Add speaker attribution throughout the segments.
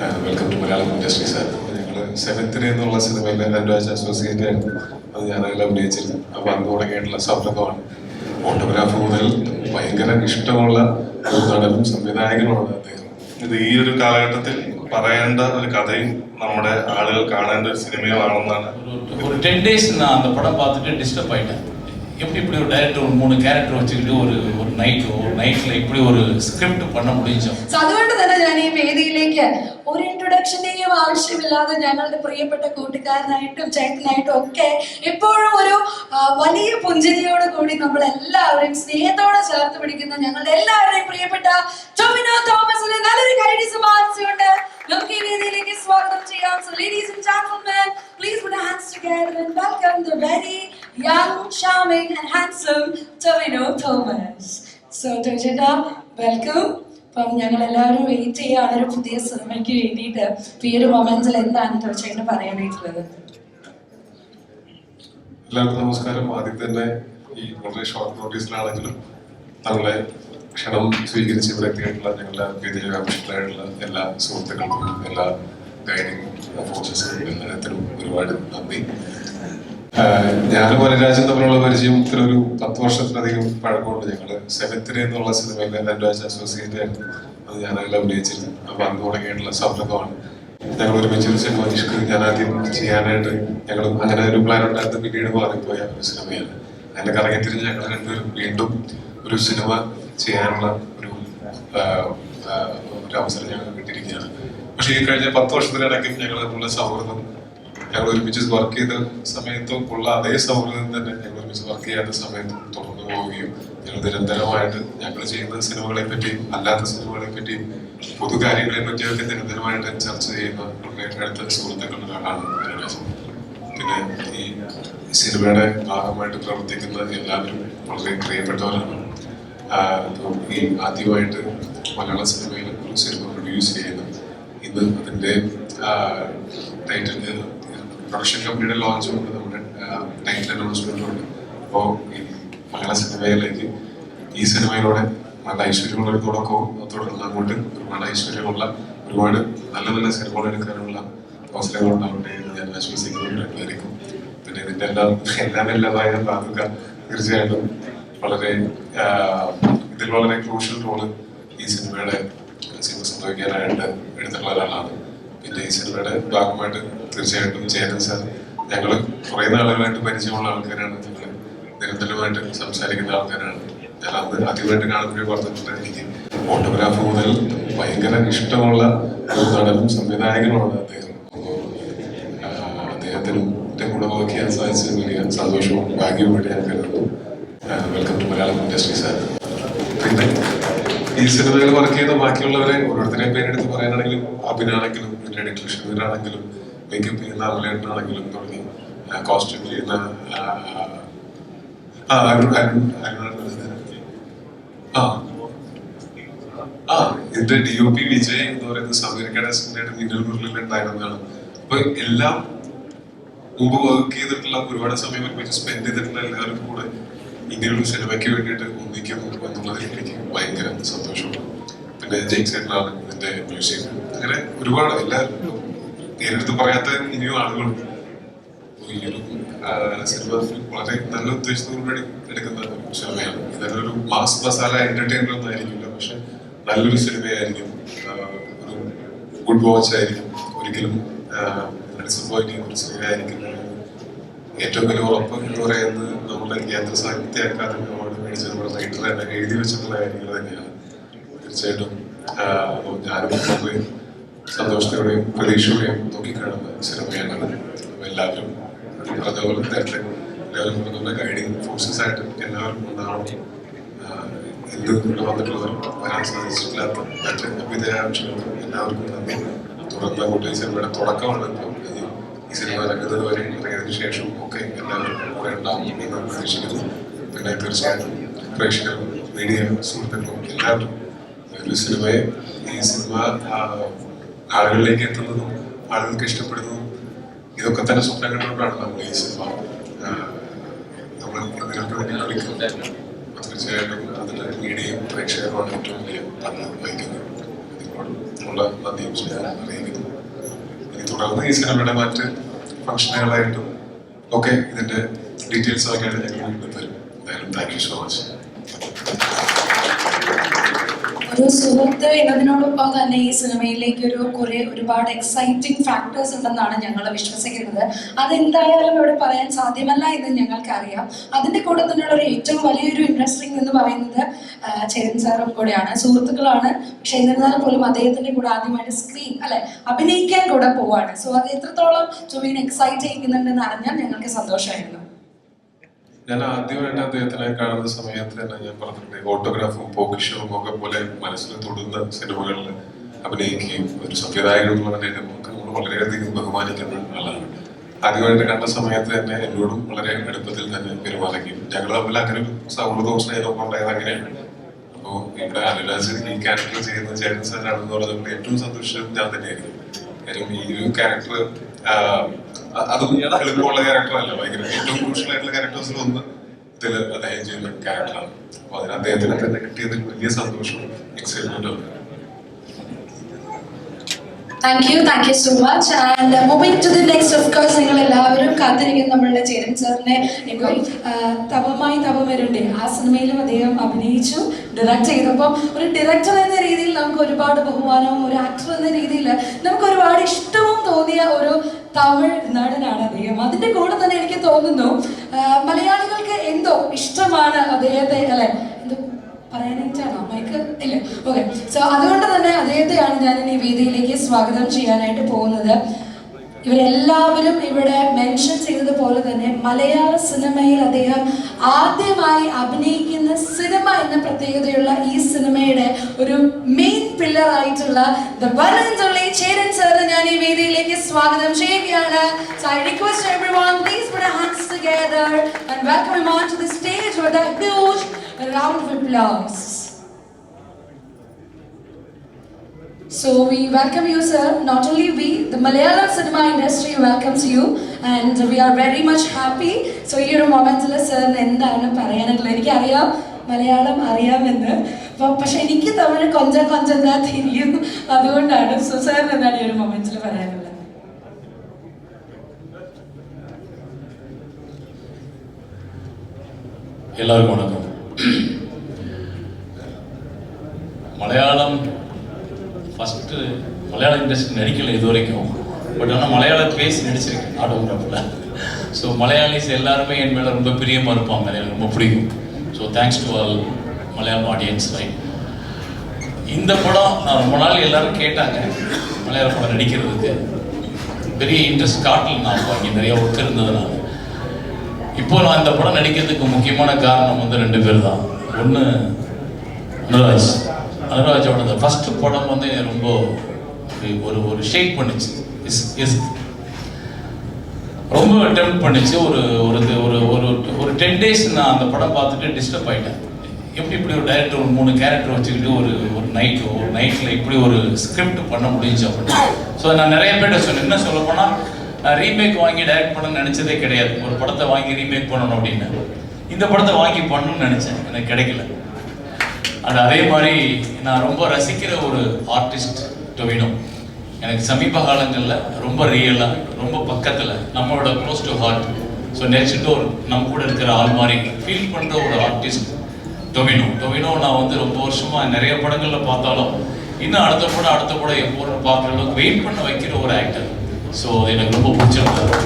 Speaker 1: welcome to Malayalam industry sir ഞങ്ങൾ സെവൻത്തിന് എന്നുള്ള സിനിമയിൽ രണ്ടാഴ്ച അസോസിയേറ്റ് ആയിരുന്നു അത് ഞാനതിൽ അഭിനയിച്ചിരുന്നു അപ്പോൾ അന്ന് തുടങ്ങിയിട്ടുള്ള സൗഹൃദമാണ് ഫോട്ടോഗ്രാഫ് മുതൽ ഭയങ്കര ഇഷ്ടമുള്ള ഒരു നടനും സംവിധായകനുമാണ് അദ്ദേഹം
Speaker 2: ഇത് ഈ ഒരു കാലഘട്ടത്തിൽ പറയേണ്ട ഒരു കഥയും നമ്മുടെ ആളുകൾ കാണേണ്ട ഒരു സിനിമയുമാണെന്നാണ്
Speaker 3: ஒரு ஒரு டென் டேஸ் நான் அந்த படம் பார்த்துட்டு டிஸ்டர்ப் ஆயிட்டேன் எப்படி இப்படி ஒரு டைரக்டர் ஒரு மூணு கேரக்டர் வச்சுக்கிட்டு ஒரு ஒரு நைட் ஒரு நைட்டில் இப்படி ஒரு ஸ்கிரிப்ட் பண்ண முடிஞ்சோம்
Speaker 4: So അതുകൊണ്ട് തന്നെ ഞാൻ ഈ വേദിയിലേക്ക് ഒരു ഇൻട്രൊഡക്ഷനെയും ആവശ്യമില്ലാതെ ഞങ്ങളുടെ പ്രിയപ്പെട്ട കൂട്ടുകാരനായിട്ടും ചേട്ടനായിട്ടും ഒക്കെ എപ്പോഴും ഒരു ആ, വലിയ പുഞ്ചിരിയോട് കൂടി നമ്മൾ എല്ലാവരെയും സ്നേഹത്തോടെ ചേർത്ത് പിടിക്കുന്ന ഞങ്ങളുടെ എല്ലാവരുടെയും പ്രിയപ്പെട്ട ടൊമിനോ തോമസിനെ നല്ലൊരു കൈഡി സമ്മാനിച്ചുകൊണ്ട് നമുക്ക് ഈ വേദിയിലേക്ക് സ്വാഗതം ചെയ്യാം so ladies and gentlemen please put your hands together and welcome the very young charming and handsome Torino Thomas so ടോമിച്ചേട്ടാ welcome. അപ്പം ഞങ്ങൾ എല്ലാവരും വെയിറ്റ് ചെയ്യാണ് ഒരു പുതിയ സിനിമയ്ക്ക് വേണ്ടിയിട്ട്. ഇപ്പൊ ഈ ഒരു മൊമെന്റിൽ എന്താണ് ടോച്ചേട്ടന് പറയാനായിട്ടുള്ളത്?
Speaker 1: എല്ലാവർക്കും നമസ്കാരം. ആദ്യം തന്നെ ഈ വളരെ ഷോർട്ട് നോട്ടീസിലാണെങ്കിലും നമ്മളെ ക്ഷണം സ്വീകരിച്ച് ഇവിടെ എത്തിയിട്ടുള്ള ഞങ്ങളുടെ വിജയാഭിഷ്ടരായിട്ടുള്ള എല്ലാ സുഹൃത്തുക്കൾക്കും എല്ലാ ഗൈഡിങ് ഫോഴ്സസിനും എല്ലാത്തിനും ഒരുപാട് നന്ദി. ഞാനും വനരാജൻ തമ്മിലുള്ള പരിചയത്തിലൊരു പത്ത് വർഷത്തിലധികം പഴക്കമുണ്ട്. ഞങ്ങൾ സെമിത്രി എന്നുള്ള സിനിമയിൽ രണ്ടാഴ്ച അസോസിയേറ്റ് ആയിരുന്നു. അത് ഞാനെല്ലാം അഭിനയിച്ചിരുന്നു അപ്പൊ അന്ന് തുടങ്ങിയിട്ടുള്ള സംരംഭമാണ്. ഞങ്ങൾ ഒരുമിച്ച് ഒരു സിനിമ നിഷ്കൃതി ഞാൻ ആദ്യം ചെയ്യാനായിട്ട് ഞങ്ങൾ അങ്ങനെ ഒരു പ്ലാൻ ഉണ്ടായിരുന്നു. പിന്നീട് മാറിപ്പോയ ഒരു സിനിമയാണ്. അതിന്റെ കറങ്ങിത്തിരിഞ്ഞ് ഞങ്ങൾ രണ്ടുപേരും വീണ്ടും ഒരു സിനിമ ചെയ്യാനുള്ള ഒരു ഒരു അവസരം ഞങ്ങൾക്ക് കിട്ടിയിരിക്കുകയാണ്. പക്ഷേ ഈ കഴിഞ്ഞ പത്ത് വർഷത്തിനിടയ്ക്കും ഞങ്ങൾ തമ്മിലുള്ള സൗഹൃദം ഞങ്ങൾ ഒരുമിച്ച് വർക്ക് ചെയ്ത സമയത്തും ഉള്ള അതേ സൗഹൃദം തന്നെ ഞങ്ങൾ ഒരുമിച്ച് വർക്ക് ചെയ്യാത്ത സമയത്തും തുടർന്നു പോവുകയും ഞങ്ങൾ നിരന്തരമായിട്ട് ഞങ്ങൾ ചെയ്യുന്ന സിനിമകളെ പറ്റിയും അല്ലാത്ത സിനിമകളെ പറ്റിയും പൊതു കാര്യങ്ങളെ പറ്റിയൊക്കെ നിരന്തരമായിട്ട് ചർച്ച ചെയ്യുന്ന അടുത്ത സുഹൃത്തുക്കളുടെ ഒരാളാണ്. പിന്നെ ഈ സിനിമയുടെ ഭാഗമായിട്ട് പ്രവർത്തിക്കുന്ന എല്ലാവരും വളരെ പ്രിയപ്പെട്ടവരാണ് ഈ ആദ്യമായിട്ട് മലയാള സിനിമയിൽ ഒരു സിനിമ പ്രൊഡ്യൂസ് ചെയ്യുന്നു ഇന്ന് അതിന്റെ ടൈറ്റിൽ പ്രൊഡക്ഷൻ കമ്പനിയുടെ ലോഞ്ച് കൊണ്ട് നമ്മുടെ ടൈറ്റിൽ അനൗൺസ്മെന്റ് ഉണ്ട് അപ്പോൾ മലയാള സിനിമയിലേക്ക് ഈ സിനിമയിലൂടെ നല്ല ഐശ്വര്യമുള്ള ഒരു തുടക്കവും തുടർന്ന് അങ്ങോട്ട് ഒരുപാട് ഐശ്വര്യമുള്ള ഒരുപാട് നല്ല നല്ല സിനിമകൾ എടുക്കാനുള്ള അവസരങ്ങൾ ഉണ്ടാവട്ടെ എന്ന് ഞാൻ ആശ്വസിക്കുന്നുണ്ടായിരിക്കും പിന്നെ ഇതിന്റെ എല്ലാം എല്ലാം എല്ലാമായ ബാധക തീർച്ചയായിട്ടും വളരെ ഇതിൽ വളരെ ക്രൂഷ്യൽ റോൾ ഈ സിനിമയുടെ സിനിമ സംഭവിക്കാനായിട്ട് എടുത്തിട്ടുള്ള ഒരാളാണ് പിന്നെ ഈ സിനിമയുടെ ഭാഗമായിട്ട് തീർച്ചയായിട്ടും ചേരൻ സാർ ഞങ്ങൾ കുറേ നാളുകളായിട്ട് പരിചയമുള്ള ആൾക്കാരാണ്. ഞങ്ങൾ നിരന്തരമായിട്ട് സംസാരിക്കുന്ന ആൾക്കാരാണ്. ഞാൻ അന്ന് ആദ്യമായിട്ട് കാണുമ്പോൾ പറഞ്ഞിട്ടുണ്ട് എനിക്ക് ഫോട്ടോഗ്രാഫ് മുതൽ ഭയങ്കര ഇഷ്ടമുള്ള ഒരു നടനും സംവിധായകനുമാണ് അദ്ദേഹം. അദ്ദേഹത്തിനും കൂടെ വർക്ക് സാധിച്ചത് വലിയ സന്തോഷവും ഭാഗ്യവുമായിട്ട് ഞാൻ കരുതുന്നു. Welcome to Malayalam industry sir പിന്നെ ഈ വർക്ക് ചെയ്യുന്ന ബാക്കിയുള്ളവരെ ഓരോരുത്തരെ പേരെടുത്ത് പറയാനാണെങ്കിലും അഭിനാണെങ്കിലും എഡിറ്റർ മേക്കപ്പ് ചെയ്യുന്ന അമലേട്ടനാണെങ്കിലും തുടങ്ങി. കോസ്റ്റ്യൂം ചെയ്യുന്ന ആ Arun D O P Vijay എന്ന് പറയുന്ന സമീർക്കയുടെ സിനിമയുടെ മിന്നൽ മുരളിൽ ഉണ്ടായിരുന്നതാണ്. അപ്പൊ എല്ലാം മുമ്പ് വർക്ക് ചെയ്തിട്ടുള്ള ഒരുപാട് സമയം ഒരുമിച്ച് സ്പെൻഡ് ചെയ്തിട്ടുള്ള എല്ലാവരും കൂടെ ഇങ്ങനെയൊരു സിനിമയ്ക്ക് വേണ്ടിയിട്ട് ഒന്നിക്കുന്നു എന്നുള്ളതിൽ എനിക്ക് ഭയങ്കര സന്തോഷമാണ് പിന്നെ ജെയിംസ് ഏട്ടനാണ് ഇതിന്റെ മ്യൂസിക്. അങ്ങനെ ഒരുപാട് എല്ലാവരും നേരിട്ട് പറയാത്ത ഇനിയും ആളുകളുണ്ട് ഈ സിനിമ വളരെ നല്ല ഉദ്ദേശത്തോടുകൂടി എടുക്കുന്ന സിനിമയാണ്. ഇതൊരു മാസ് മസാല എന്റർടൈനർ ഒന്നും ആയിരിക്കില്ല പക്ഷെ നല്ലൊരു സിനിമയായിരിക്കും. ഒരു ഗുഡ് വാച്ച് ആയിരിക്കും. ഒരിക്കലും ഡിസപ്പോയിന്റ് ചെയ്യുന്ന ഒരു സിനിമയായിരിക്കും ഏറ്റവും വലിയ ഉറപ്പ് എന്ന് പറയുന്നത് നമ്മുടെ കേന്ദ്ര സാഹിത്യ അക്കാദമി അവാർഡ് മേടിച്ച നമ്മുടെ റൈറ്റർ തന്നെ എഴുതി വെച്ചിട്ടുള്ള കാര്യങ്ങൾ തന്നെയാണ്. തീർച്ചയായിട്ടും ഞാനും സന്തോഷത്തോടെയും പ്രതീക്ഷയോടെയും നോക്കിക്കാണുന്ന സിനിമയാണ് എല്ലാവരും ഈ പറഞ്ഞ നേരത്തെ എല്ലാവരും പറഞ്ഞ ഗൈഡിങ് ഫോഴ്സസ് ആയിട്ട് എല്ലാവരും ഉണ്ടാവണം എന്തു ഇവിടെ വന്നിട്ടുള്ളവരും വരാൻ സാധിച്ചിട്ടില്ലാത്ത മറ്റ് വിദ്യാർത്ഥികൾക്കും എല്ലാവർക്കും നന്ദി. തുടർന്ന് കുട്ടി സിനിമയുടെ തുടക്കമാണ്. ഈ സിനിമ രംഗത്ത് വരെ. ഇറങ്ങിയതിനു ശേഷം ഒക്കെ എല്ലാവരും കൂടെ ഉണ്ടാവും എന്ന് പ്രതീക്ഷിക്കുന്നു. പിന്നെ തീർച്ചയായിട്ടും പ്രേക്ഷകരും മീഡിയ സുഹൃത്തുക്കളും എല്ലാവരും ഒരു സിനിമയെ ഈ സിനിമ ആളുകളിലേക്ക് എത്തുന്നതും ആളുകൾക്ക് ഇഷ്ടപ്പെടുന്നതും ഇതൊക്കെ തന്നെ സ്വപ്നം കണ്ടുകൊണ്ടാണ് നമ്മൾ ഈ സിനിമ നമ്മൾ ഇതിനൊക്കെ വേണ്ടി കളിക്കുന്നത് തീർച്ചയായിട്ടും അതിന്റെ മീഡിയയും പ്രേക്ഷകരുമാണ് ഏറ്റവും വലിയ പങ്ക് വഹിക്കുന്നത്. എല്ലാവരോടും ഉള്ള നന്ദിയും സ്നേഹം അറിയിക്കുന്നു. തുടർന്ന് ഈ സിനിമയുടെ മറ്റ് ഫംഗ്ഷനുകളായിട്ടും ഒക്കെ ഇതിന്റെ ഡീറ്റെയിൽസ് ഒക്കെ ആയിട്ട് ഞങ്ങൾ വരും എന്തായാലും താങ്ക് യു സോ മച്ച്
Speaker 4: ഒരു സുഹൃത്ത് എന്നതിനോടൊപ്പം തന്നെ ഈ സിനിമയിലേക്ക് ഒരു കുറെ ഒരുപാട് എക്സൈറ്റിംഗ് ഫാക്ടേഴ്സ് ഉണ്ടെന്നാണ് ഞങ്ങൾ വിശ്വസിക്കുന്നത്. അതെന്തായാലും ഇവിടെ പറയാൻ സാധ്യമല്ല എന്ന് ഞങ്ങൾക്കറിയാം. അതിന്റെ കൂടെ തന്നെയുള്ള ഒരു ഏറ്റവും വലിയൊരു ഇൻട്രസ്റ്റിംഗ് എന്ന് പറയുന്നത് ചേരൻ സാറും കൂടെയാണ്. സുഹൃത്തുക്കളാണ്. പക്ഷെ എന്നിരുന്നാലും പോലും അദ്ദേഹത്തിന്റെ കൂടെ ആദ്യമായിട്ട് സ്ക്രീൻ അല്ലെ അഭിനയിക്കാൻ കൂടെ പോവാണ്. സോ അത് എത്രത്തോളം ജോബിനെ എക്സൈറ്റ് ചെയ്യുന്നുണ്ടെന്ന് അറിഞ്ഞാൽ ഞങ്ങൾക്ക് സന്തോഷമായിരുന്നു.
Speaker 1: ഞാൻ ആദ്യമായിട്ട് അദ്ദേഹത്തിനെ കാണുന്ന സമയത്ത് തന്നെ ഞാൻ പറഞ്ഞിട്ടുണ്ട് ഓട്ടോഗ്രാഫും പോക്കിഷവും ഒക്കെ പോലെ മനസ്സിൽ തൊടുന്ന സിനിമകളിൽ അഭിനയിക്കുകയും ഒരു സംവിധായകൻ എന്ന് നിലയിൽ നമുക്ക് നമ്മൾ വളരെയധികം ബഹുമാനിക്കുന്ന ആളാണ്. ആദ്യമായിട്ട് കണ്ട സമയത്ത് തന്നെ എന്നോടും വളരെ എളുപ്പത്തിൽ തന്നെ പെരുമാറുകയും ഞങ്ങൾ തമ്മിൽ അങ്ങനെ സൗഹൃദവും സ്നേഹവും ഉണ്ടായത് അങ്ങനെയാണ്. അപ്പോൾ ഇവിടെ അനുരാജ് ഈ ക്യാരക്ടർ ചെയ്യുന്ന ചേട്ടൻ സാറാണെന്ന് പറഞ്ഞപ്പോൾ ഏറ്റവും സന്തോഷം ഞാൻ തന്നെയായിരിക്കും കാര്യം ഈ ഒരു ക്യാരക്ടർ അതും എളുപ്പമുള്ള ക്യാരക്ടറല്ല ഭയങ്കര ഏറ്റവും ക്രൂഷ്യൽ ആയിട്ടുള്ള ക്യാരക്ടേഴ്സിൽ ഒന്ന് ഇതിൽ അദ്ദേഹം ചെയ്യുന്ന ക്യാരക്ടറാണ് അപ്പൊ അതിന് അദ്ദേഹത്തിന് തന്നെ കിട്ടിയതിൽ വലിയ സന്തോഷവും എക്സൈറ്റ്മെന്റും ഉണ്ട്
Speaker 4: thank you thank you so much and moving to the next of course നിങ്ങൾ എല്ലാവരും കാത്തിരിക്കുന്ന നമ്മളുടെ ചേരൻ സാറിനെ ഇപ്പോൾ തപമായി തപമരുണ്ടേ ആ സിനിമയിലും അദ്ദേഹം അഭിനയിച്ചു ഡയറക്റ്റ് ചെയ്തപ്പോൾ ഒരു ഡയറക്ടർ എന്ന രീതിയിൽ നമുക്ക് ഒരുപാട് ബഹുമാനവും ഒരു ആക്ടർ എന്ന രീതിയിൽ നമുക്ക് ഒരുപാട് ഇഷ്ടവും തോന്നിയ ഒരു തമിഴ് നടനാണ് അദ്ദേഹം. അതിന്റെ കൂടെ തന്നെ എനിക്ക് തോന്നുന്നു മലയാളികൾക്ക് എന്തോ ഇഷ്ടമാണ് അദ്ദേഹത്തെ അല്ലെ? പറയാനായിട്ടാണോ മൈക്ക് ഇല്ല. ഓക്കെ സോ അതുകൊണ്ട് തന്നെ അദ്ദേഹത്തെയാണ് ഞാൻ ഈ വേദിയിലേക്ക് സ്വാഗതം ചെയ്യാനായിട്ട് പോകുന്നത്. ഇവരെല്ലാവരും ഇവിടെ മെൻഷൻ ചെയ്തതുപോലെ തന്നെ മലയാള സിനിമയിൽ അദ്ദേഹം ആദ്യമായി അഭിനയിക്കുന്ന സിനിമ എന്ന പ്രത്യേകതയുള്ള ഈ സിനിമയുടെ ഒരു മെയിൻ പില്ലർ ആയിട്ടുള്ള ദ വരൻതുള്ളി ചേരൻ സാർ ഞാൻ ഈ വേദിയിലേക്ക് സ്വാഗതം ചെയ്യുകയാണ്. So I request everyone please put your hands together and welcome him on to the stage A round of applause. So we welcome you, sir. Not only we, the Malayalam cinema industry welcomes you, and we are very much happy. So ഈ a moment, sir. എന്താണ് പറയാനുള്ളത് എനിക്കറിയാം മലയാളം അറിയാമെന്ന് പക്ഷെ എനിക്ക് തമിഴ് കൊഞ്ചം കൊഞ്ചം എന്താ തിരിയും അതുകൊണ്ടാണ് സോ സാറിന് എന്താണ് ഈ ഒരു മൊമെന്റിൽ പറയാനുള്ളത്
Speaker 3: എല്ലാവർക്കും വണക്കം மலையாளம் ஃபஸ்ட்டு மலையாள இண்டஸ்ட்ரி நடிக்கல இது வரைக்கும் பட் ஆனால் மலையாளம் பேசி நடிச்சிருக்கேன் ஆட்டோகிராஃபில் ஸோ மலையாளிஸ் எல்லாருமே என் மேலே ரொம்ப பிரியமாக இருப்பாங்க எனக்கு ரொம்ப பிடிக்கும். So thanks to all Malayalam audience right இந்த படம் நான் ரொம்ப நாள் எல்லாரும் கேட்டாங்க மலையாள படம் நடிக்கிறதுக்கு. பெரிய இன்ட்ரெஸ்ட் காட்டில் நான் அப்போ இங்கே நிறைய ஒர்க் இருந்ததுனால. இப்போ நான் இந்த படம் நடிக்கிறதுக்கு முக்கியமான காரணம் வந்து ரெண்டு பேர் தான் ஒன்று அனுராஜ். அனுராஜோட அந்த ஃபர்ஸ்ட் படம் வந்து ரொம்ப ஒரு- ஒரு ஷேக் பண்ணுச்சு. இஸ் இஸ் ரொம்ப அட்டெம்ட் பண்ணுச்சு. ஒரு ஒரு ஒரு ஒரு ஒரு டென் டேஸ் நான் அந்த படம் பார்த்துட்டு டிஸ்டர்ப் ஆயிட்டேன். எப்படி இப்படி ஒரு டைரக்டர் ஒரு மூணு கேரக்டர் வச்சுக்கிட்டு ஒரு ஒரு நைட் ஒரு நைட்டில் இப்படி ஒரு ஸ்கிரிப்ட் பண்ண முடிஞ்சு அப்படின்னு. ஸோ நான் நிறைய பேர்கிட்ட சொன்னேன். என்ன சொல்ல போனால் நான் ரீமேக் வாங்கி டைரக்ட் பண்ணணும்னு நினச்சதே கிடையாது. ஒரு படத்தை வாங்கி ரீமேக் பண்ணணும் அப்படின்னு. இந்த படத்தை வாங்கி பண்ணணும்னு நினச்சேன். எனக்கு கிடைக்கல. அது அதே மாதிரி நான் ரொம்ப ரசிக்கிற ஒரு ஆர்டிஸ்ட் டொவினோ எனக்கு சமீப காலங்களில் ரொம்ப ரியலாக ரொம்ப பக்கத்தில் நம்மளோட close to heart so next door நம்ம கூட இருக்கிற ஆள் மாதிரி ஃபீல் பண்ணுற ஒரு ஆர்டிஸ்ட் டொவினோ டொவினோ நான் வந்து ரொம்ப வருஷமாக நிறைய படங்களில் பார்த்தாலும் இன்னும் அடுத்த படம் அடுத்த படம் எப்போ பார்க்குற அளவுக்கு வெயிட் பண்ண வைக்கிற ஒரு ஆக்டர் ஸோ எனக்கு ரொம்ப பிடிச்சிருந்தது.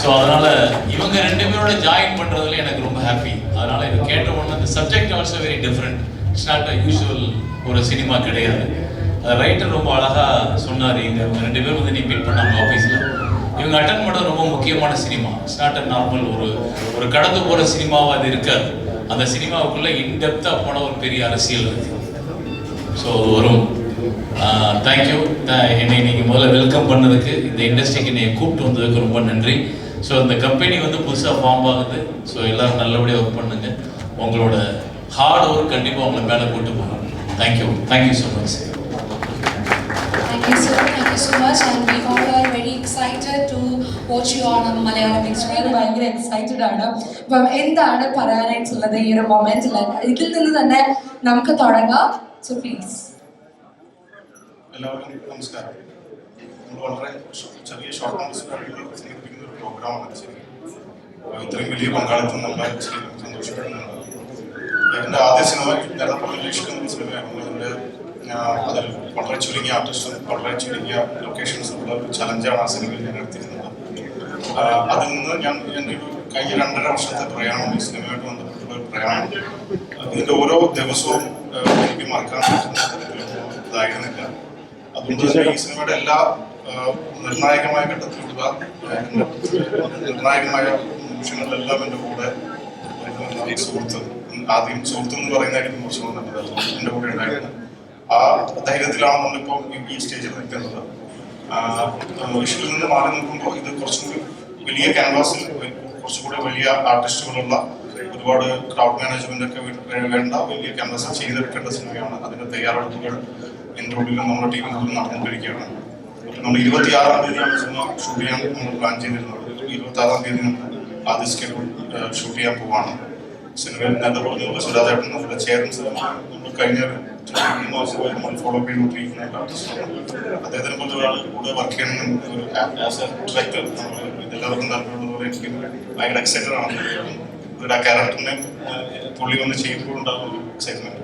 Speaker 3: ஸோ அதனால் இவங்க ரெண்டு பேரோட ஜாயின் பண்ணுறதுல எனக்கு ரொம்ப ஹாப்பி அதனால் இது கேட்ட உடனே அந்த subject also very different it's not a usual ஒரு சினிமா கிடையாது. அது ரைட்டர் ரொம்ப அழகாக சொன்னார் இங்கே இவங்க ரெண்டு பேரும் வந்து நீ மீட் பண்ணாங்க ஆஃபீஸில் இவங்க அட்டன் பண்ண ரொம்ப முக்கியமான cinema it's not a normal ஒரு ஒரு கடந்து போகிற சினிமாவாக அது இருக்காது. அந்த சினிமாவுக்குள்ளே இன்டெப்த்தாக போன ஒரு பெரிய அரசியல் இருக்குது ஸோ வரும். தேங்க்யூ என்னை நீங்கள் முதல்ல வெல்கம் பண்ணதுக்கு இந்த இண்டஸ்ட்ரிக்கு என்னை கூப்பிட்டு வந்ததுக்கு ரொம்ப நன்றி ஸோ இந்த கம்பெனி வந்து புதுசாக ஃபார்ம் ஆகுது ஸோ எல்லாரும் நல்லபடியாக ஒர்க் பண்ணுங்க உங்களோட ஹார்ட் ஒர்க் கண்டிப்பாக உங்களை மேலே கூட்டு போகும் thank you thank you so much
Speaker 4: Thank you, sir. Thank you so much. And we all are very excited to watch you on Malayalam big screen. ഭയങ്കര എക്സൈറ്റഡ് ആണ് അപ്പം എന്താണ് പറയാനായിട്ടുള്ളത് ഈ ഒരു മൊമെന്റിൽ ഇതിൽ നിന്ന് തന്നെ നമുക്ക് തുടങ്ങാം സോ പ്ലീസ്
Speaker 2: എല്ലാവർക്കും നമസ്കാരം. നമ്മൾ വളരെ ചെറിയ ഷോർട്ട് നോട്ടീസിലായിട്ട് സംഘടിപ്പിക്കുന്ന ഒരു പ്രോഗ്രാമാണ് ശരി ഇത്രയും വലിയ പങ്കാളിത്തം നമ്മൾ ശരിക്കും സന്തോഷിപ്പിക്കുന്നുണ്ട് എന്റെ ആദ്യ സിനിമ എന്ന സിനിമയാണ് അതിന്റെ അതിൽ വളരെ ചുരുങ്ങിയ ആർട്ടിസ്റ്റും വളരെ ചുരുങ്ങിയ ലൊക്കേഷൻസും ഉള്ള ഒരു ചലഞ്ചാണ് ആ സിനിമയിൽ ഞാൻ എടുത്തിരുന്നത്. അതിൽ നിന്ന് ഞാൻ എന്റെ ഒരു കഴിഞ്ഞ രണ്ടര വർഷത്തെ പ്രയാണം ഈ സിനിമയായിട്ട് ബന്ധപ്പെട്ടുള്ള ഒരു പ്രയാണം ഇതിന്റെ ഓരോ ദിവസവും എനിക്ക് മറക്കാൻ പറ്റുന്ന ഇതായിരുന്നില്ല. അതുകൊണ്ട് ഈ സിനിമയുടെ എല്ലാ നിർണായകമായ ഘട്ടത്തിലുള്ള നിർണായകമായ നിമിഷങ്ങളിലെല്ലാം എന്റെ കൂടെ സുഹൃത്ത് ആദ്യം സുഹൃത്ത് എന്ന് പറയുന്നതായിരിക്കും കുറച്ചുകൂടെ നല്ലത്. എന്റെ കൂടെ ഉണ്ടായിരുന്നത്. ആ ധൈര്യത്തിലാണ് നമ്മളിപ്പോൾ ഈ- സ്റ്റേജിൽ നിൽക്കുന്നത്. വിഷുവിൽ നിന്ന് മാറി നിൽക്കുമ്പോൾ ഇത് കുറച്ചും വലിയ ക്യാൻവാസിൽ കുറച്ചുകൂടി വലിയ ആർട്ടിസ്റ്റുകളുള്ള ഒരുപാട് ക്രൗഡ് മാനേജ്മെന്റ് ഒക്കെ വേണ്ട വലിയ ക്യാൻവാസിൽ ചെയ്തെടുക്കേണ്ട സിനിമയാണ് അതിന്റെ തയ്യാറെടുപ്പുകൾ. എന്റെ നമ്മുടെ ടീം നമ്മൾ നടന്നുകൊണ്ടിരിക്കുകയാണ്. നമ്മൾ ഇരുപത്തി ആറാം തീയതിയാണ് സിനിമ ഷൂട്ട് ചെയ്യാൻ നമ്മൾ പ്ലാൻ ചെയ്തിരുന്നത്. ഇരുപത്തി ആറാം തീയതി നമ്മൾ ആദ്യ സ്കെഡ്യൂൾ ഷൂട്ട് ചെയ്യാൻ പോവാണ്. സിനിമയിൽ നേരത്തെ പറഞ്ഞ സുരാജേട്ടൻ നമ്മുടെ ചേരൻസ് നമ്മൾ കഴിഞ്ഞ നമ്മൾ ഫോളോ ചെയ്തുകൊണ്ടിരിക്കുന്ന ഒരു ആർട്ടിസ്റ്റാണ് അദ്ദേഹത്തിനെ പോലെ ഒരാൾ കൂടെ വർക്ക് ചെയ്യണം ആസ് എ ഡയറക്ടർ ഇതെല്ലാവർക്കും താല്പര്യമുള്ളതുപോലെ എനിക്ക് ഭയങ്കര എക്സൈറ്റഡ് ആണ്. ഒരു ആ ക്യാരക്ടറിനെ പുള്ളി വന്ന് ചെയ്യുമ്പോൾ ഉണ്ടാകുന്ന ഒരു എക്സൈറ്റ്മെന്റ്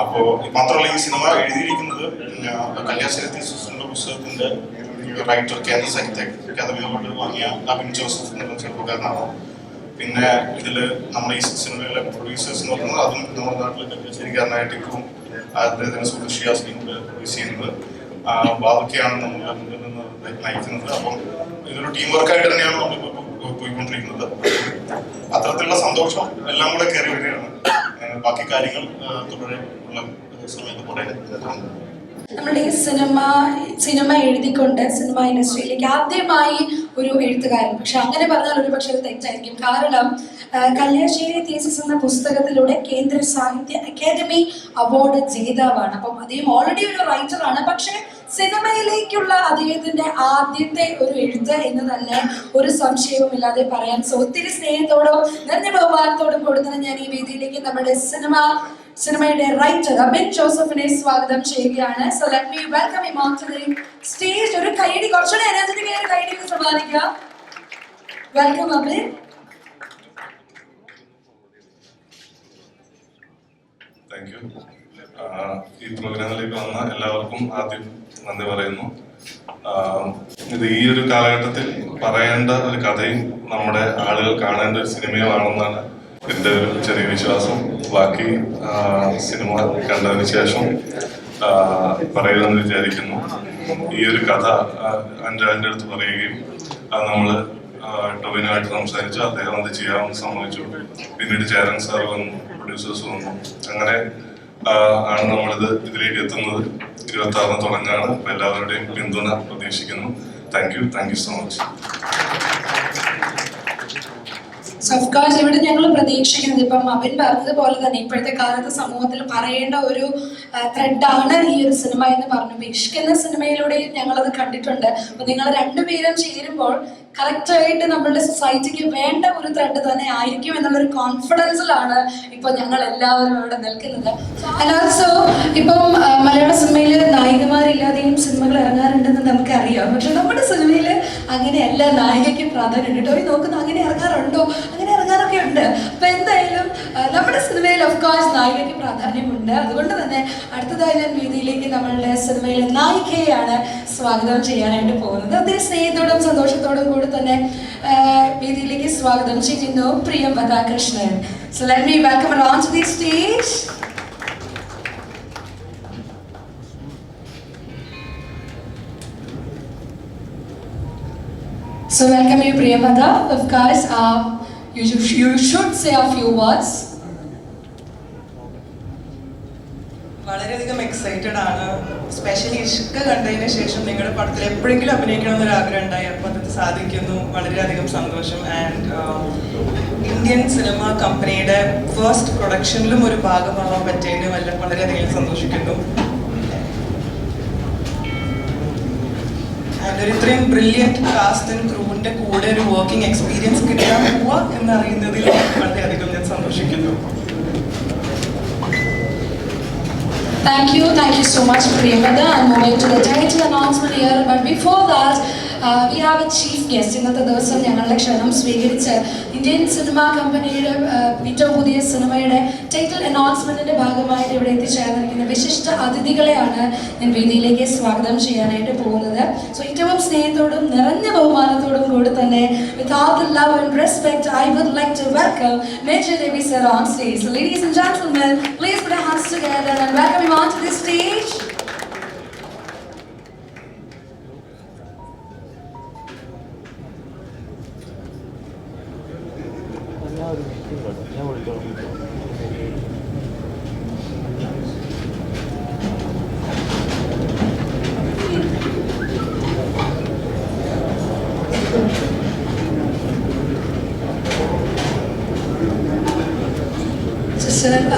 Speaker 2: അപ്പോ മാത്രമല്ല ഈ സിനിമ എഴുതിയിരിക്കുന്നത് കല്യാശ്ശേരി സിസ്റ്ററിന്റെ പുസ്തകത്തിന്റെ റൈറ്റർ കേന്ദ്ര സാഹിത്യ അക്കാദമി അവാർഡ് വാങ്ങിയ അബിൻ ജോസഫ് എന്നുള്ള ചെറുപ്പക്കാരനാണ് പിന്നെ ഇതിൽ നമ്മുടെ ഈ സിനിമയിലെ പ്രൊഡ്യൂസേഴ്സ് എന്ന് പറയുന്നത് അതും നമ്മുടെ നാട്ടിലെ കല്യാശ്ശേരിക്കാരനായിട്ട് ഇപ്പം അദ്ദേഹത്തിന് സുഹൃത്ത് പ്രൊഡ്യൂസ് ചെയ്യുന്നത്. ബാബുക്കയാണ് നമ്മളെ മുന്നിൽ നിന്ന് നയിക്കുന്നത്. അപ്പം ഇതൊരു ടീം വർക്കായിട്ട് തന്നെയാണ് നമ്മളിപ്പോൾ പോയിക്കൊണ്ടിരിക്കുന്നത്. അത്തരത്തിലുള്ള സന്തോഷം എല്ലാം കൂടെ കയറി വരികയാണ്. ബാക്കി കാര്യങ്ങൾ തുടരെ ഉള്ള സമയത്ത് കുറേ
Speaker 4: നമ്മുടെ ഈ സിനിമ സിനിമ എഴുതിക്കൊണ്ട് സിനിമ ഇൻഡസ്ട്രിയിലേക്ക് ആദ്യമായി ഒരു എഴുത്തുകാരൻ പക്ഷെ അങ്ങനെ പറഞ്ഞാൽ ഒരു പക്ഷേ തെറ്റായിരിക്കും. കാരണം കല്യാശ്ശേരി തീസിസ് എന്ന പുസ്തകത്തിലൂടെ കേന്ദ്ര സാഹിത്യ അക്കാദമി അവാർഡ് ജേതാവാണ്. അപ്പം അദ്ദേഹം ഓൾറെഡി ഒരു റൈറ്ററാണ് പക്ഷേ സിനിമയിലേക്കുള്ള അദ്ദേഹത്തിന്റെ ആദ്യത്തെ ഒരു എഴുത്ത് എന്ന് തന്നെ ഒരു സംശയവുമില്ലാതെ പറയാൻ സോ ഒത്തിരി സ്നേഹത്തോടും നന്ദി ബഹുമാനത്തോടും കൂടി ഞാൻ ഈ വേദിയിലേക്ക് നമ്മുടെ സിനിമ സിനിമയുടെ റൈറ്റർ അബിൻ ജോസഫിനെ സ്വാഗതം ചെയ്യുകയാണ്. So let me welcome him on stage ഒരു കൈയടി കുറച്ചുകൂടെ എനർജറ്റിക് ആയ കൈയടി സമ്മാനിക്കുക വെൽക്കം അബിൻ.
Speaker 2: താങ്ക് യു ഈ പ്രോഗ്രാമിലേക്ക് വന്ന എല്ലാവർക്കും ആദ്യം നന്ദി പറയുന്നു. ഇത് ഈ ഒരു കാലഘട്ടത്തിൽ പറയേണ്ട ഒരു കഥയും നമ്മുടെ ആളുകൾ കാണേണ്ട ഒരു സിനിമയുമാണെന്നാണ് എന്റെ ഒരു ചെറിയ വിശ്വാസം. ബാക്കി സിനിമ കണ്ടതിന് ശേഷം പറയുമെന്ന് വിചാരിക്കുന്നു. ഈ ഒരു കഥ അന്റെ അടുത്ത് പറയുകയും അത് നമ്മൾ ടൊവിനുമായിട്ട് സംസാരിച്ചു അദ്ദേഹം അത് ചെയ്യാമെന്ന് സമ്മതിച്ചു. പിന്നീട് ചേരൻ സാർ വന്നു. പ്രൊഡ്യൂസേഴ്സ് വന്നു അങ്ങനെ ആണ് നമ്മളിത് ഇതിലേക്ക് എത്തുന്നത്. ഇരുപത്തി ആറിന് തുടങ്ങാണ്. അപ്പൊ എല്ലാവരുടെയും പിന്തുണ പ്രതീക്ഷിക്കുന്നു. Thank you thank you
Speaker 4: so much so ഇവിടെ ഞങ്ങൾ പ്രതീക്ഷിക്കുന്നത് ഇപ്പം അവൻ പറഞ്ഞതുപോലെ തന്നെ ഇപ്പോഴത്തെ കാലത്ത് സമൂഹത്തിൽ പറയേണ്ട ഒരു ത്രെഡാണ് ഈ ഒരു സിനിമ എന്ന് പറഞ്ഞു. ഇഷ്ക് എന്ന സിനിമയിലൂടെയും ഞങ്ങളത് കണ്ടിട്ടുണ്ട്. അപ്പൊ നിങ്ങൾ രണ്ടുപേരും ചേരുമ്പോൾ കറക്റ്റായിട്ട് നമ്മളുടെ സൊസൈറ്റിക്ക് വേണ്ട ഒരു ത്രെഡ് തന്നെ ആയിരിക്കും എന്നുള്ളൊരു കോൺഫിഡൻസിലാണ് ഇപ്പൊ ഞങ്ങൾ എല്ലാവരും ഇവിടെ നിൽക്കുന്നത്. ഓൾസോ ഇപ്പം മലയാള സിനിമയിൽ നായികമാരില്ലാതെയും സിനിമകൾ ഇറങ്ങാറുണ്ടെന്ന് നമുക്കറിയാം. പക്ഷെ നമ്മുടെ സിനിമയിൽ അങ്ങനെയല്ല നായികയ്ക്ക് പ്രാധാന്യം ഉണ്ട് ഈ നോക്കുന്ന അങ്ങനെ ഇറങ്ങാറുണ്ടോ? അങ്ങനെ ഇറങ്ങാറൊക്കെ ഉണ്ട്. അപ്പൊ എന്തായാലും നമ്മുടെ സിനിമയിൽ ഓഫ് കോഴ്സ് നായികയ്ക്ക് പ്രാധാന്യമുണ്ട്. അതുകൊണ്ട് തന്നെ അടുത്തതായി ഞാൻ വീതിയിലേക്ക് നമ്മളുടെ സിനിമയിലെ നായികയെയാണ് സ്വാഗതം ചെയ്യാനായിട്ട് പോകുന്നത്. ഒത്തിരി സ്നേഹത്തോടും സന്തോഷത്തോടും കൂടി തന്നെ വീതിയിലേക്ക് സ്വാഗതം ചെയ്യുന്നു Priyam Krishnan so let me welcome on to the stage So welcome you Priyamada. Of course, uh, you, you should say a few words.
Speaker 5: വളരെയധികം എക്സൈറ്റഡ് ആണ്. സ്പെഷ്യലി ഇഷ്ക കണ്ടതിന് ശേഷം നിങ്ങളുടെ പടത്തിൽ എപ്പോഴെങ്കിലും അഭിനയിക്കണം എന്നൊരു ആഗ്രഹം ഉണ്ടായി. അപ്പോൾ അത് സാധിക്കുന്നു. വളരെയധികം സന്തോഷം. ആൻഡ് ഇന്ത്യൻ സിനിമ കമ്പനിയുടെ ഫസ്റ്റ് പ്രൊഡക്ഷനിലും ഒരു ഭാഗമാവാൻ പറ്റിയതിന് വല്ല വളരെയധികം സന്തോഷിക്കുന്നു. ഒരു ഇത്രയും ബ്രില്യന്റ് കാസ്റ്റ് ആൻഡ് ക്രൂവിന്റെ കൂടെ ഒരു വർക്കിംഗ് എക്സ്പീരിയൻസ് കിട്ടാൻ പോവുക എന്നറിയുന്നതിൽ വളരെയധികം ഞാൻ സന്തോഷിക്കുന്നു
Speaker 4: Thank you, thank you so much, Priyamada. I'm moving to the title announcement here. But before that, we have a chief guest ഇന്നത്തെ ദിവസം ഞങ്ങളുടെ ക്ഷണം സ്വീകരിച്ച് ഇന്ത്യൻ സിനിമാ കമ്പനിയുടെ ഏറ്റവും പുതിയ സിനിമയുടെ ടൈറ്റിൽ അനൗൺസ്മെന്റിന്റെ ഭാഗമായിട്ട് ഇവിടെ എത്തിച്ചേർന്നിരിക്കുന്ന വിശിഷ്ട അതിഥികളെയാണ് ഞാൻ വേദിയിലേക്ക് സ്വാഗതം ചെയ്യാനായിട്ട് പോകുന്നത്. സോ ഏറ്റവും സ്നേഹത്തോടും നിറഞ്ഞ ബഹുമാനത്തോടും കൂടി തന്നെ with love and respect I would like to welcome major Ravi on stage ladies and gentlemen please put a hands together and welcome you on to the sister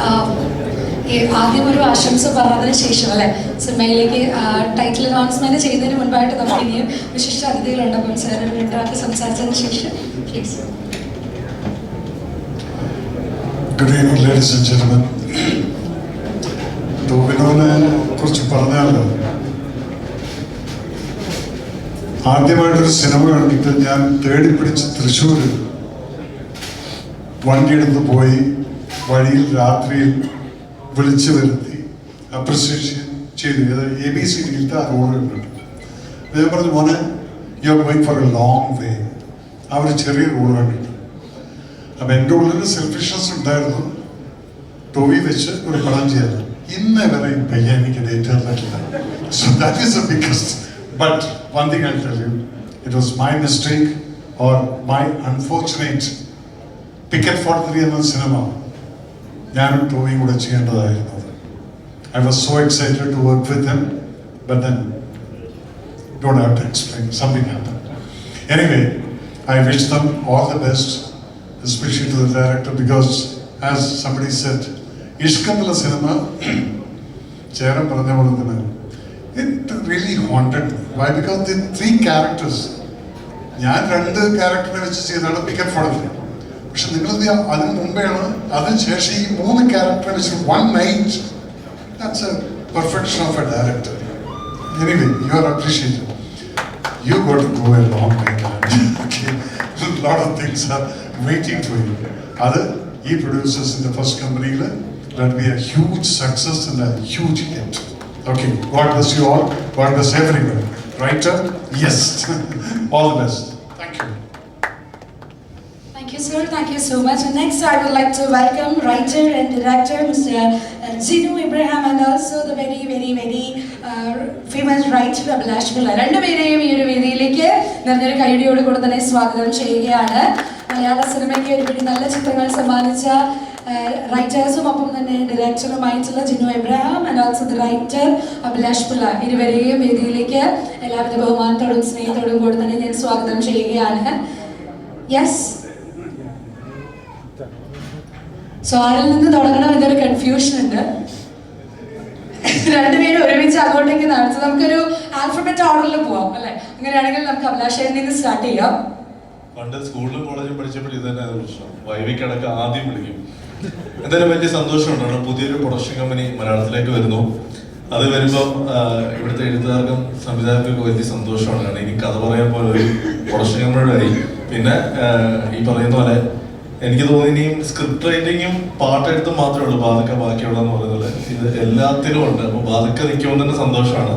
Speaker 4: ഈ ആദ്യം ഒരു ആശംസ പറഞ്ഞതിന് ശേഷം അല്ലെ? സിനിമയിലേക്ക് ടൈറ്റിൽ അനൗൺസ്മെന്റ് ചെയ്യുന്നതിന് മുൻപായിട്ട് നമുക്ക് ഇനിയും വിശിഷ്ട അതിഥികളുണ്ട്. അപ്പം സാർ രണ്ട് സംസാരിച്ചതിന് ശേഷം
Speaker 6: please evening ladies and gentlemen ടോബിനോനെ കുറിച്ച് പറഞ്ഞാലോ? ആദ്യമായിട്ടൊരു സിനിമ കണ്ടിട്ട് ഞാൻ തേടി പിടിച്ച് തൃശ്ശൂർ വണ്ടിയെടുത്ത് പോയി വഴിയിൽ രാത്രിയിൽ വിളിച്ചു വരുത്തി അപ്രിസിയേഷൻ ചെയ്തു. ഇത് എ ബി സി ഡിയിലത്തെ ആ റോഡ് കണ്ടിട്ട് ഞാൻ പറഞ്ഞു മോനെ you are going for a long way ആ ഒരു ചെറിയ റോഡ് കണ്ടിട്ട്. അപ്പം എന്റെ ഉള്ളിൽ സെൽഫിഷ്നസ് ഉണ്ടായിരുന്നു. ടോവി വെച്ച് ഒരു പടം ചെയ്യാൻ ഇന്ന് വരെ പയ്യ എനിക്ക് ഡേറ്റ് തന്നിട്ടില്ല so that is a biggest one thing I tell you it was my mistake or my unfortunate picket for three എന്ന സിനിമ ഞാനും ടോവിയും കൂടെ ചെയ്യേണ്ടതായിരുന്നു I was so excited to work with him but then don't have to explain Something happened. Anyway, I wish them all the best, especially to the director, because as somebody said, ഇഷ്കന്നുള്ള cinema Cheran പറഞ്ഞ പോലെ തന്നെ it really haunted why because the three characters ഞാൻ രണ്ട് ക്യാരക്ടറിനെ വെച്ച് ചെയ്താണ് picket forty പക്ഷെ നിങ്ങൾ അതിന് മുമ്പെയാണ് അതിന് ശേഷം ഈ മൂന്ന് ക്യാരക്ടറെ വെച്ച് one night that's a perfection of a director Anyway, you are appreciated. You got to go a long way, man. okay. A lot of things are waiting for you. Other e producers in the first company, let be a huge success and a huge hit. Okay, God bless you all. God bless everyone. Writer? Yes. all the best. Thank you.
Speaker 4: Thank you, sir. Thank you so much. And next, I would like to welcome writer and director Mr. Zinu Ibrahim and also the very, very, very uh, famous writer Abhilash Pilla. രണ്ടുപേരെയും ഈ ഒരു വേദിയിലേക്ക് നിറഞ്ഞൊരു കൈയടിയോട് കൂടെ തന്നെ സ്വാഗതം ചെയ്യുകയാണ് മലയാള സിനിമയ്ക്ക് ഒരുപാട് നല്ല ചിത്രങ്ങൾ സമ്മാനിച്ച റൈറ്റേഴ്സും ഒപ്പം തന്നെ ഡയറക്ടറുമായിട്ടുള്ള Jinu Abraham and also the writer Abhilash Pillai ഇരുവരെയും വേദിയിലേക്ക് എല്ലാവിധ ബഹുമാനത്തോടും സ്നേഹത്തോടും കൂടെ തന്നെ ഞാൻ സ്വാഗതം ചെയ്യുകയാണ് യെസ് സോ ആരിൽ നിന്ന് തുടങ്ങണം എന്നൊരു കൺഫ്യൂഷൻ ഉണ്ട്. രണ്ടുപേരും ഒരുമിച്ച് അങ്ങോട്ടേക്ക് നടത്തും നമുക്കൊരു ആൽഫബറ്റ് ഓർഡറിൽ പോവാം അല്ലെ? അങ്ങനെയാണെങ്കിൽ നമുക്ക് അഭിലാഷയിൽ നിന്ന് സ്റ്റാർട്ട് ചെയ്യാം.
Speaker 7: പണ്ട് സ്കൂളിലും കോളേജിലും പഠിച്ചപ്പോൾ ആദ്യം വിളിക്കും. എന്തായാലും വലിയ സന്തോഷമുണ്ടാണ്. പുതിയൊരു പ്രൊഡക്ഷൻ കമ്പനി മലയാളത്തിലേക്ക് വരുന്നു. അത് വരുമ്പം ഇവിടുത്തെ എഴുത്തുകാർക്കും സംവിധായകർക്കും വലിയ സന്തോഷമാണ്. കാരണം ഇനി കഥ പറയാൻ പോലെ ഒരു പ്രൊഡക്ഷൻ കമ്പനിയുടെ ആയി. പിന്നെ ഈ പറയുന്ന പോലെ എനിക്ക് തോന്നി ഇനിയും സ്ക്രിപ്റ്റ് റൈറ്റിങ്ങും പാട്ടെടുത്ത് മാത്രമേ ഉള്ളൂ. ബാധക്ക ബാക്കിയുള്ളതെന്ന് പറയുന്നത് ഇത് എല്ലാത്തിലും ഉണ്ട്. അപ്പോൾ ബാധക്ക നിൽക്കുമ്പോൾ തന്നെ സന്തോഷമാണ്.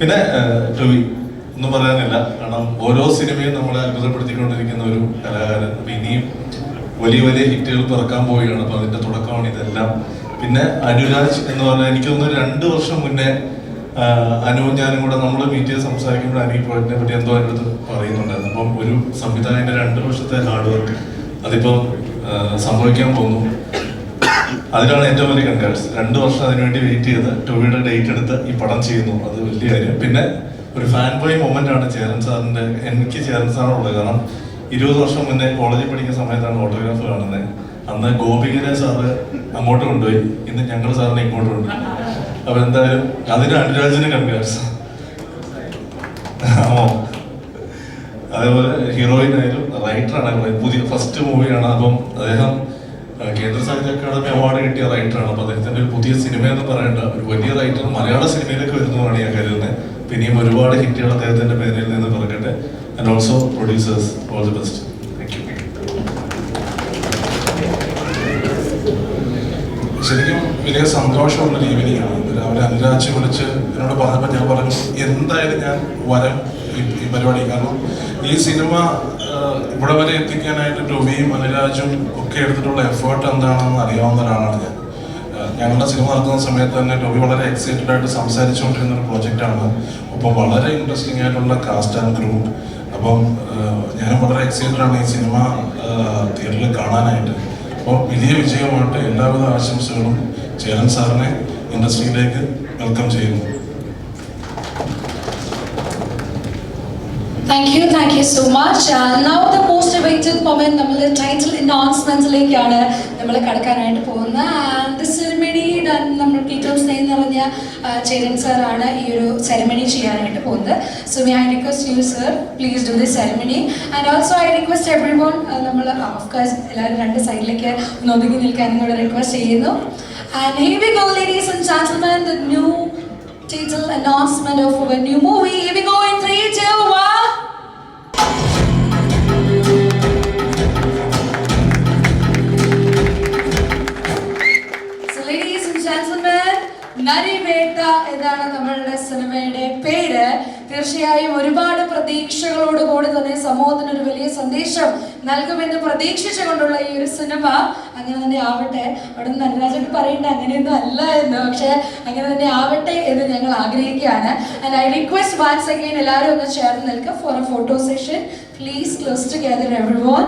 Speaker 7: പിന്നെ രവി ഒന്നും പറയാനില്ല. കാരണം ഓരോ സിനിമയും നമ്മളെ അത്ഭുതപ്പെടുത്തിക്കൊണ്ടിരിക്കുന്ന ഒരു കലാകാരൻ. അപ്പൊ ഇനിയും വലിയ വലിയ ഹിറ്റുകൾ പിറക്കാൻ പോവുകയാണ്. അപ്പൊ അതിന്റെ തുടക്കമാണ് ഇതെല്ലാം. പിന്നെ അനുരാജ് എന്ന് പറഞ്ഞാൽ എനിക്ക് തോന്നുന്നു രണ്ട് വർഷം മുന്നേ അനുവും ഞാനും കൂടെ നമ്മൾ മീറ്റ് ചെയ്ത് സംസാരിക്കുമ്പോൾ അനിൽ പ്രോജക്റ്റിനെ പറ്റി എന്തോ അതിനടുത്ത് പറയുന്നുണ്ടായിരുന്നു. അപ്പം ഒരു സംവിധായകന്റെ രണ്ട് വർഷത്തെ ഹാർഡ് വർക്ക് അതിപ്പം സംഭവിക്കാൻ പോകുന്നു. അതിലാണ് ഏറ്റവും വലിയ കൺഗ്രാറ്റ്സ് രണ്ട് വർഷം അതിനുവേണ്ടി വെയിറ്റ് ചെയ്ത് ടോവിയുടെ ഡേറ്റ് എടുത്ത് ഈ പടം ചെയ്യുന്നു. അത് വലിയ കാര്യം. പിന്നെ ഒരു ഫാൻ ബോയ് മൊമെന്റ് ആണ് ചേരൻ സാറിന്റെ എനിക്ക് ചേരൻ സാറുള്ളത്. കാരണം ഇരുപത് വർഷം മുന്നേ കോളേജിൽ പഠിക്കുന്ന സമയത്താണ് ഓട്ടോഗ്രാഫ് കാണുന്നത് അന്ന് ഗോപികരെ സാറ് അങ്ങോട്ട് കൊണ്ടുപോയി. ഇന്ന് ഞങ്ങൾ സാറിനെ ഇങ്ങോട്ട് കൊണ്ടുപോയി. അപ്പൊ എന്തായാലും അതിന് അനുരാജിന് കൺഗ്രാറ്റ്സ് ആമോ അതേപോലെ ഹീറോയിൻ ആയാലും റൈറ്റർ ആണ് പുതിയ ഫസ്റ്റ് മൂവിയാണ് അപ്പം അദ്ദേഹം കേന്ദ്ര സാഹിത്യ അക്കാദമി അവാർഡ് കിട്ടിയ റൈറ്ററാണ് അപ്പോൾ അദ്ദേഹത്തിന്റെ ഒരു പുതിയ സിനിമ എന്ന് പറയേണ്ട ഒരു വലിയ റൈറ്റർ മലയാള സിനിമയിലേക്ക് വരുന്നതാണ് ഞാൻ കരുതുന്നത് പിന്നെയും ഒരുപാട് ഹിറ്റുകൾ അദ്ദേഹത്തിന്റെ പേരിൽ നിന്ന് പറക്കട്ടെ and also producers all the best
Speaker 8: ശരിക്കും വലിയ സന്തോഷമുള്ള ഒരു ഈവനിങ്ങാണ് ഇന്ന് രാവിലെ അനുരാജ് വിളിച്ച് എന്നോട് പറഞ്ഞപ്പോൾ ഞാൻ പറഞ്ഞു എന്തായാലും ഞാൻ വരാം. ഈ പരിപാടി. കാരണം ഈ സിനിമ ഇവിടെ വരെ എത്തിക്കാനായിട്ട് ടോമിയും അനുരാജും ഒക്കെ എടുത്തിട്ടുള്ള എഫേർട്ട് എന്താണെന്ന് അറിയാവുന്ന ഒരാളാണ് ഞാൻ. ഞങ്ങളുടെ സിനിമ നടത്തുന്ന സമയത്ത് തന്നെ ടോമി വളരെ എക്സൈറ്റഡ് ആയിട്ട് സംസാരിച്ചുകൊണ്ടിരുന്ന ഒരു പ്രോജക്റ്റാണ് അപ്പോൾ വളരെ ഇൻട്രസ്റ്റിംഗ് ആയിട്ടുള്ള കാസ്റ്റ് ആൻഡ് ക്രൂ അപ്പം ഞാൻ വളരെ എക്സൈറ്റഡ് ആണ് ഈ സിനിമ തിയേറ്ററിൽ കാണാനായിട്ട്. അപ്പോൾ വലിയ വിജയമായിട്ട് എല്ലാവിധ ആശംസകളും ചേരൻ സാറിനെ ഇൻഡസ്ട്രിയിലേക്ക് വെൽക്കം ചെയ്യുന്നു.
Speaker 4: Thank you thank you so much now the most waited moment നമ്മൾ ടൈറ്റിൽ അനൗൺസ്മെന്റ്സിലേക്കാണ് നമ്മൾ കടക്കാനായിട്ട് പോകുന്നത്. ദ സെറിമണി നമ്മൾ ഏറ്റവും സ്നേഹം എന്ന് പറഞ്ഞ ചേരൻ സാറാണ് ഈ ഒരു സെറിമണി ചെയ്യാനായിട്ട് പോകുന്നത്. So may I request you sir please do the ceremony and also I request every one നമ്മൾ ഓഫ്കോഴ്സ് എല്ലാവരും രണ്ട് സൈഡിലേക്ക് ഒന്ന് ഒതുങ്ങി നിൽക്കാനും കൂടെ റിക്വസ്റ്റ് ചെയ്യുന്നു. And here we go ladies and gentlemen the new title announcement of our new movie. Here we go in three, two, one. പ്രതീക്ഷകളോടുകൂടി തന്നെ സമൂഹത്തിന് ഒരു വലിയ സന്ദേശം നൽകുമെന്ന് പ്രതീക്ഷിച്ചുകൊണ്ടുള്ള ഈ ഒരു സിനിമ അങ്ങനെ തന്നെ ആവട്ടെ. അവിടെ നിന്ന് നടരാജൻ പറയേണ്ട അങ്ങനെയൊന്നും അല്ല എന്ന്. പക്ഷെ അങ്ങനെ തന്നെ ആവട്ടെ എന്ന് ഞങ്ങൾ ആഗ്രഹിക്കുകയാണ്. And I request once again എല്ലാവരും ഒന്ന് ചേർന്ന് നിൽക്കുക for a photo session please close together every one